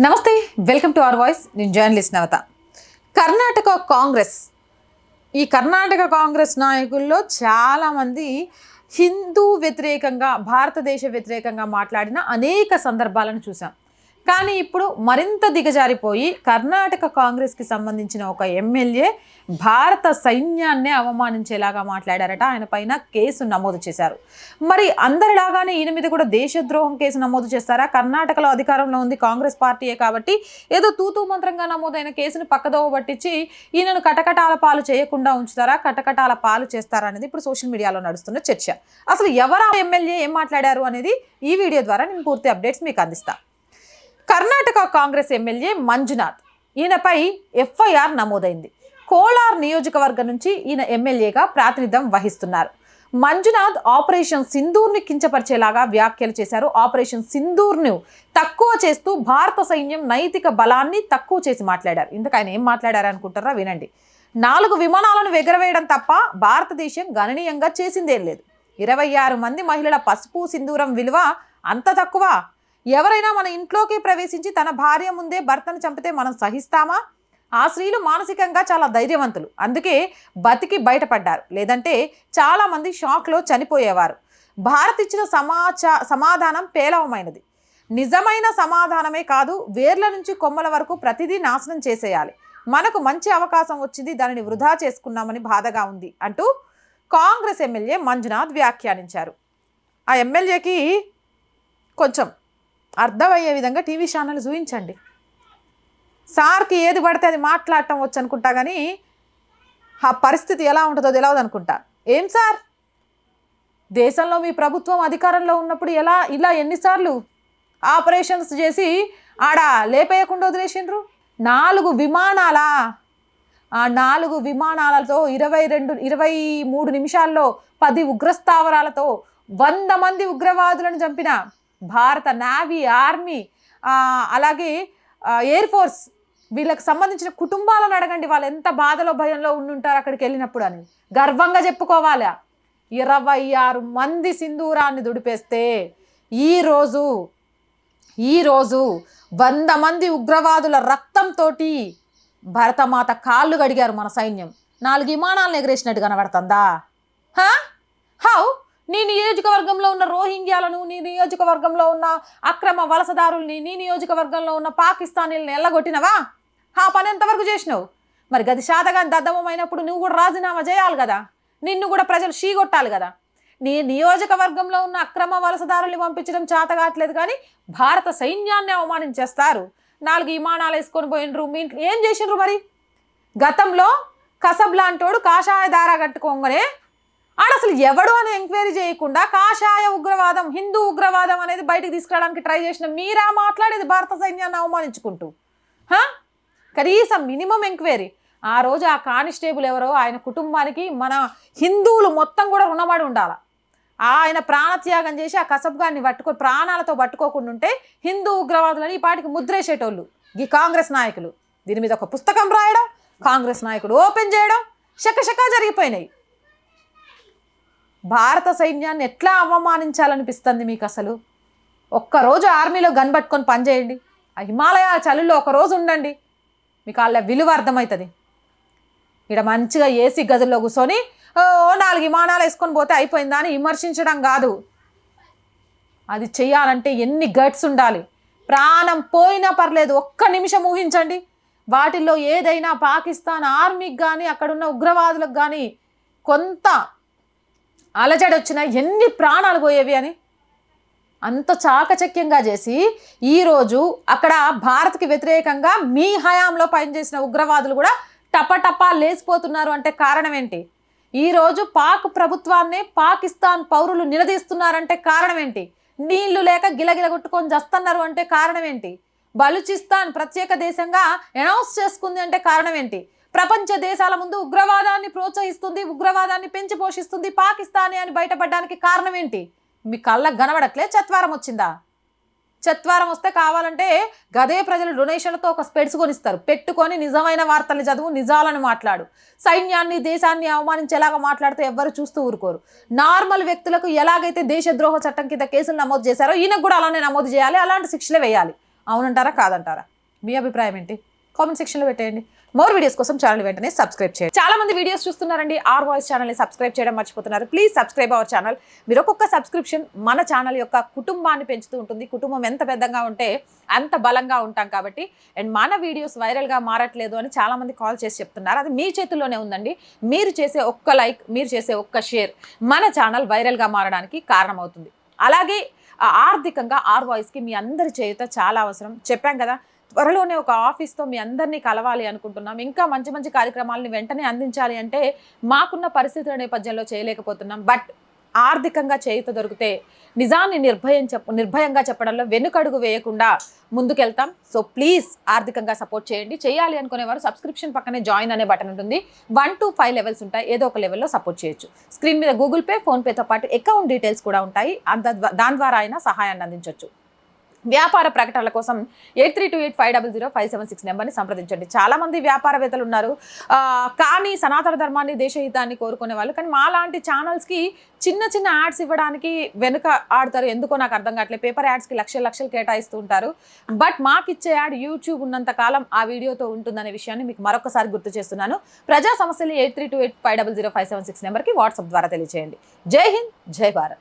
నమస్తే welcome to our voice. నేను journalist Navatha. Karnataka Congress. ఈ కర్ణాటక కాంగ్రెస్ నాయకుల్లో చాలామంది హిందూ వ్యతిరేకంగా భారతదేశ వ్యతిరేకంగా మాట్లాడిన అనేక సందర్భాలను చూసాం కానీ ఇప్పుడు మరింత దిగజారిపోయి కర్ణాటక కాంగ్రెస్కి సంబంధించిన ఒక ఎమ్మెల్యే భారత సైన్యాన్నే అవమానించేలాగా మాట్లాడారట. ఆయన పైన కేసు నమోదు చేశారు. మరి అందరిలాగానే ఈయన మీద కూడా దేశద్రోహం కేసు నమోదు చేస్తారా? కర్ణాటకలో అధికారంలో ఉంది కాంగ్రెస్ పార్టీయే కాబట్టి ఏదో తూతూ మంత్రంగా నమోదైన కేసును పక్కదోవ పట్టించి ఈయనను కటకటాల పాలు చేయకుండా ఉంచుతారా? కటకటాల పాలు చేస్తారా అనేది ఇప్పుడు సోషల్ మీడియాలో నడుస్తున్న చర్చ. అసలు ఎవరా ఎమ్మెల్యే ఏం మాట్లాడారు అనేది ఈ వీడియో ద్వారా నేను పూర్తి అప్డేట్స్ మీకు అందిస్తా. Karnataka Congress MLA Manjunath. ఈయనపై FIR నమోదైంది. కోలార్ నియోజకవర్గం నుంచి ఈయన ఎమ్మెల్యేగా ప్రాతినిధ్యం వహిస్తున్నారు. మంజునాథ్ ఆపరేషన్ సింధూర్ని కించపరిచేలాగా వ్యాఖ్యలు చేశారు. ఆపరేషన్ సింధూర్ను తక్కువ చేస్తూ భారత సైన్యం నైతిక బలాన్ని తక్కువ చేసి మాట్లాడారు. ఇందుకు ఆయన ఏం మాట్లాడారు అనుకుంటారా వినండి. నాలుగు విమానాలను ఎగరవేయడం తప్ప భారతదేశం గణనీయంగా చేసిందేం లేదు. ఇరవై ఆరు మంది మహిళల పసుపు సింధూరం విలువ అంత తక్కువ. ఎవరైనా మన ఇంట్లోకి ప్రవేశించి తన భార్య ముందే భర్తను చంపితే మనం సహిస్తామా? ఆ స్త్రీలు మానసికంగా చాలా ధైర్యవంతులు. అందుకే బతికి బయటపడ్డారు. లేదంటే చాలామంది షాక్లో చనిపోయేవారు. భారత్ ఇచ్చిన సమాచా సమాధానం పేలవమైనది. నిజమైన సమాధానమే కాదు వేర్ల నుంచి కొమ్మల వరకు ప్రతిదీ నాశనం చేసేయాలి. మనకు మంచి అవకాశం వచ్చింది దానిని వృధా చేసుకున్నామని బాధగా ఉంది అంటూ కాంగ్రెస్ ఎమ్మెల్యే మంజునాథ్ వ్యాఖ్యానించారు. ఆ ఎమ్మెల్యేకి కొంచెం అర్థమయ్యే విధంగా టీవీ ఛానల్ చూపించండి సార్కి ఏది పడితే అది మాట్లాడటం వచ్చు అనుకుంటా కానీ ఆ పరిస్థితి ఎలా ఉంటుందో తెలియదు అనుకుంటా. ఏం సార్? దేశంలో మీ ప్రభుత్వం అధికారంలో ఉన్నప్పుడు ఎలా ఇలా ఎన్నిసార్లు ఆపరేషన్స్ చేసి ఆడ లేపేయకుండా వదిలేసిండ్రు? నాలుగు విమానాల ఆ నాలుగు విమానాలతో ఇరవై రెండు ఇరవై మూడు నిమిషాల్లో పది ఉగ్రస్థావరాలతో వంద మంది ఉగ్రవాదులను చంపిన భారత నావీ ఆర్మీ అలాగే ఎయిర్ ఫోర్స్ వీళ్ళకి సంబంధించిన కుటుంబాలను అడగండి. వాళ్ళు ఎంత బాధలో భయంలో ఉండుంటారు అక్కడికి వెళ్ళినప్పుడు అని. గర్వంగా చెప్పుకోవాలి? ఇరవై ఆరు మంది సింధూరాన్ని దుడిపేస్తే ఈరోజు ఈరోజు వంద మంది ఉగ్రవాదుల రక్తంతో భరతమాత కాళ్ళు గడిగారు మన సైన్యం. నాలుగు విమానాలను ఎగరేసినట్టు కనబడుతుందా? హౌ? నీ నియోజకవర్గంలో ఉన్న రోహింగ్యాలను నీ నియోజకవర్గంలో ఉన్న అక్రమ వలసదారుల్ని నీ నియోజకవర్గంలో ఉన్న పాకిస్తానీలను ఎల్లగొట్టినవా? ఆ పని ఎంతవరకు చేసినావు? మరి గది శాతగాని దద్దమైనప్పుడు నువ్వు కూడా రాజీనామా చేయాలి కదా? నిన్ను కూడా ప్రజలు షీగొట్టాలి కదా? నీ నియోజకవర్గంలో ఉన్న అక్రమ వలసదారుల్ని పంపించడం చేతగాట్లేదు కానీ భారత సైన్యాన్ని అవమానించేస్తారు. నాలుగు విమానాలు వేసుకొని పోయినరు. మీ ఇంట్లో ఏం చేసిండ్రు మరి? గతంలో కసబ్ లాంటోడు కాషాయ దారా కట్టుకోగానే ఆడ అసలు ఎవడు అని ఎంక్వైరీ చేయకుండా కాషాయ ఉగ్రవాదం హిందూ ఉగ్రవాదం అనేది బయటికి తీసుకురావడానికి ట్రై చేసిన మీరా మాట్లాడేది భారత సైన్యాన్ని అవమానించుకుంటూ. హా? కనీసం మినిమం ఎంక్వైరీ. ఆ రోజు ఆ కానిస్టేబుల్ ఎవరో ఆయన కుటుంబానికి మన హిందువులు మొత్తం కూడా రుణపడి ఉండాలి? ఆయన ప్రాణత్యాగం చేసి ఆ కసబ్గాన్ని పట్టుకో ప్రాణాలతో పట్టుకోకుండా ఉంటే హిందూ ఉగ్రవాదులని ఈ పాటికి ముద్రేసేటోళ్ళు. ఈ కాంగ్రెస్ నాయకులు. దీని మీద ఒక పుస్తకం రాయడం కాంగ్రెస్ నాయకుడు ఓపెన్ చేయడం శకశకా జరిగిపోయినాయి. భారత సైన్యాన్ని ఎట్లా అవమానించాలనిపిస్తుంది మీకు అసలు ఒక్కరోజు ఆర్మీలో గన్ పట్టుకొని పనిచేయండి. ఆ హిమాలయ చలుల్లో ఒక రోజు ఉండండి. మీకు వాళ్ళ విలువ అర్థమవుతుంది ఇక్కడ మంచిగా ఏసీ గదుల్లో కూర్చొని ఓ నాలుగు విమానాలు వేసుకొని పోతే అయిపోయిందా అని విమర్శించడం కాదు. అది చేయాలంటే ఎన్ని గట్స్ ఉండాలి. ప్రాణం పోయినా పర్లేదు ఒక్క నిమిషం ఊహించండి. వాటిల్లో ఏదైనా పాకిస్తాన్ ఆర్మీకి కానీ అక్కడున్న ఉగ్రవాదులకు కానీ కొంత అలజడి వచ్చినా ఎన్ని ప్రాణాలు పోయేవి అని? అంత చాకచక్యంగా చేసి ఈరోజు అక్కడ భారత్కి వ్యతిరేకంగా మీ హయాంలో పనిచేసిన ఉగ్రవాదులు కూడా టపటపా లేచిపోతున్నారు అంటే కారణం ఏంటి ఈరోజు పాక్ ప్రభుత్వాన్ని పాకిస్తాన్ పౌరులు నిలదీస్తున్నారంటే కారణం ఏంటి నీళ్ళు లేక గిలగిల కొట్టుకొని చస్తున్నారు అంటే కారణం ఏంటి బలూచిస్తాన్ ప్రత్యేక దేశంగా అనౌన్స్ చేసుకుంది అంటే కారణం ఏంటి ప్రపంచ దేశాల ముందు ఉగ్రవాదాన్ని ప్రోత్సహిస్తుంది ఉగ్రవాదాన్ని పెంచి పోషిస్తుంది పాకిస్తానే అని బయటపడడానికి కారణం ఏంటి? మీ కళ్ళకు కనబడట్లే? చత్వారం వచ్చిందా? చత్వారం వస్తే కావాలంటే గదే ప్రజలు డొనేషన్లతో ఒక స్పెడ్స్ కొనిస్తారు. పెట్టుకొని నిజమైన వార్తలు చదువు నిజాలను మాట్లాడు. సైన్యాన్ని దేశాన్ని అవమానించేలాగా మాట్లాడితే ఎవ్వరు చూస్తూ ఊరుకోరు. నార్మల్ వ్యక్తులకు ఎలాగైతే దేశద్రోహ చట్టం కింద కేసులు నమోదు చేశారో ఈయనకు కూడా అలానే నమోదు చేయాలి అలాంటి శిక్షలే వేయాలి. అవునంటారా? కాదంటారా? మీ అభిప్రాయం ఏంటి? కామెంట్ సెక్షన్లో పెట్టేయండి. మోర్ వీడియోస్ కోసం ఛానల్ వెంటనే సబ్స్క్రైబ్ చేయండి. చాలా మంది వీడియోస్ చూస్తున్నారండి. ఆర్ వాయిస్ ఛానల్ని సబ్స్క్రైబ్ చేయడం మర్చిపోతున్నారు. ప్లీజ్ సబ్స్క్రైబ్ అవర్ ఛానల్ మీరు ఒక్కొక్క సబ్స్క్రిప్షన్ మన ఛానల్ యొక్క కుటుంబాన్ని పెంచుతూ ఉంటుంది. కుటుంబం ఎంత పెద్దగా ఉంటే అంత బలంగా ఉంటాం కాబట్టి అండ్ మన వీడియోస్ వైరల్గా మారట్లేదు అని చాలామంది కాల్ చేసి చెప్తున్నారు. అది మీ చేతుల్లోనే ఉందండి. మీరు చేసే ఒక్క లైక్ మీరు చేసే ఒక్క షేర్ మన ఛానల్ వైరల్గా మారడానికి కారణమవుతుంది. అలాగే ఆర్థికంగా ఆర్ వాయిస్కి మీ అందరి చేయుత చాలా అవసరం. చెప్పాం కదా త్వరలోనే ఒక ఆఫీస్తో మీ అందరినీ కలవాలి అనుకుంటున్నాం. ఇంకా మంచి మంచి కార్యక్రమాలని వెంటనే అందించాలి అంటే మాకున్న పరిస్థితుల నేపథ్యంలో చేయలేకపోతున్నాం. బట్ ఆర్థికంగా చేయుత దొరికితే నిజాన్ని నిర్భయం చెప్ప నిర్భయంగా చెప్పడంలో వెనుకడుగు వేయకుండా ముందుకెళ్తాం. సో ప్లీజ్ ఆర్థికంగా సపోర్ట్ చేయండి. చేయాలి అనుకునేవారు సబ్స్క్రిప్షన్ పక్కనే జాయిన్ అనే బటన్ ఉంటుంది. వన్ టు ఫైవ్ లెవెల్స్ ఉంటాయి. ఏదో ఒక లెవెల్లో సపోర్ట్ చేయొచ్చు. స్క్రీన్ మీద గూగుల్ పే ఫోన్పేతో పాటు అకౌంట్ డీటెయిల్స్ కూడా ఉంటాయి. అంత దాని ద్వారా అయినా సహాయాన్ని అందించవచ్చు వ్యాపార ప్రకటనల కోసం eight three two eight five double zero five seven six నెంబర్ని సంప్రదించండి. చాలామంది వ్యాపారవేత్తలు ఉన్నారు. కానీ సనాతన ధర్మాన్ని దేశహితాన్ని కోరుకునే వాళ్ళు. కానీ మా లాంటి ఛానల్స్కి చిన్న చిన్న యాడ్స్ ఇవ్వడానికి వెనుక ఆడతారు. ఎందుకో నాకు అర్థం కావట్లేదు పేపర్ యాడ్స్కి లక్షలు లక్షలు కేటాయిస్తూ ఉంటారు. బట్ మాకు ఇచ్చే యాడ్ యూట్యూబ్ ఉన్నంత కాలం ఆ వీడియోతో ఉంటుందనే విషయాన్ని మీకు మరొకసారి గుర్తు చేస్తున్నాను. ప్రజా సమస్యలు eight three two eight five double zero five seven six నెంబర్కి వాట్సాప్ ద్వారా తెలియజేయండి జై హింద్ జై భారత్.